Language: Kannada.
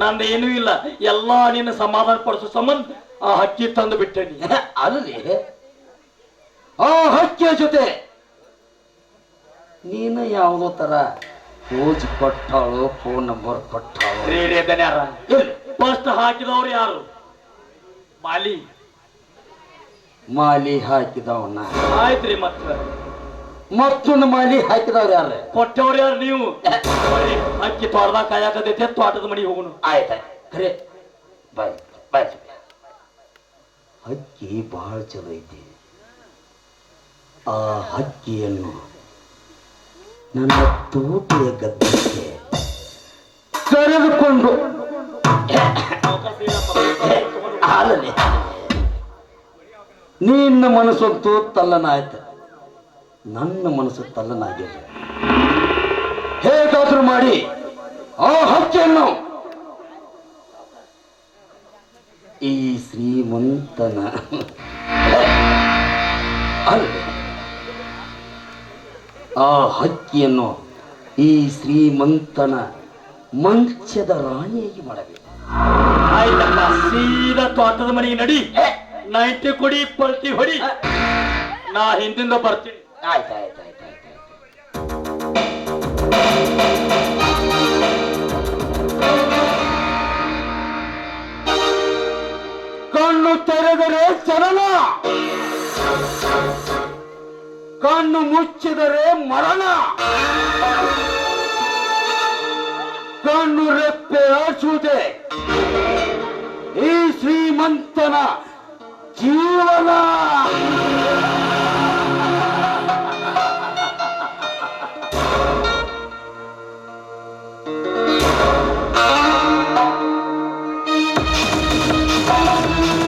ನಂದು ಏನೂ ಇಲ್ಲ. ಎಲ್ಲ ನಿನ್ನ ಸಮಾಧಾನ ಪಡಿಸೋ ಸಂಬಂಧ ಆ ಹಕ್ಕಿ ತಂದು ಬಿಟ್ಟೇನಿ. ಅಲ್ಲಿ ಆ ಹಕ್ಕಿಯ ಜೊತೆ ನೀನು ಯಾವುದೋ ತರ ಪೋಜ್ ಕೊಟ್ಟಾಳು ಫೋನ್ ನಂಬರ್ ಕೊಟ್ಟಾಳು. ಫಸ್ಟ್ ಹಾಕಿದವ್ರು ಯಾರು? ಮಾಲಿ. ಮಾಲಿ ಹಾಕಿದವನ್ನ ಆಯ್ತ್ರಿ ಮತ್ತ. ಮತ್ತೊಂದು ಮಳಿ ಹಾಕಿದವ್ರು ಯಾರ ಕೊಟ್ಟವ್ರು ಯಾರು ನೀವು? ಅಕ್ಕಿ ತೋಟದಾಗ ಕಾಯಕತೈತೆ ತೋಟದ ಮನೆಗೆ ಹೋಗುನು. ಆಯ್ತ ಖರೆ ಬಾಯ್ ಬಾಯ್ ಹಕ್ಕಿ ಬಹಳ ಚಲೋ ಐತಿ. ಆ ಹಕ್ಕಿಯನ್ನು ನನ್ನ ತೋಟದ ಗದ್ದೆಗೆ ಕರೆದುಕೊಂಡು ಹಾಲಲ್ಲಿ. ನಿನ್ನ ಮನಸ್ಸಂತೂ ತಲ್ಲನಾಯ್ತು. ನನ್ನ ಮನಸ್ಸು ತಲ್ಲನಾಗಿದೆ. ಹೇಗಾದ್ರೂ ಮಾಡಿ ಆ ಹಕ್ಕಿಯನ್ನು ಈ ಶ್ರೀಮಂತನ ಅಲ್ಲ ಆ ಹಕ್ಕಿಯನ್ನು ಈ ಶ್ರೀಮಂತನ ಮಂಚದ ರಾಣಿಯಾಗಿ ಮಾಡಬೇಕು. ಸೀದಾ ತೋಟದ ಮನೆಗೆ ನಡಿ. ನೈಟಿ ಕೊಡಿ ಪಲ್ಟಿ ಹೊಡಿ. ನಾ ಹಿಂದಿಂದ ಬರ್ತೀನಿ. ಆಯ್ತು ಆಯ್ತು ಆಯ್ತು ಆಯ್ತು ಕಣ್ಣು ತೆರೆದರೆ ಚಲನ. ಕಣ್ಣು ಮುಚ್ಚಿದರೆ ಮರಣ. ಕಣ್ಣು ರೆಪ್ಪೆ ಆಚುವುದೇ ಈ ಶ್ರೀಮಂತನ ಜೀವನ.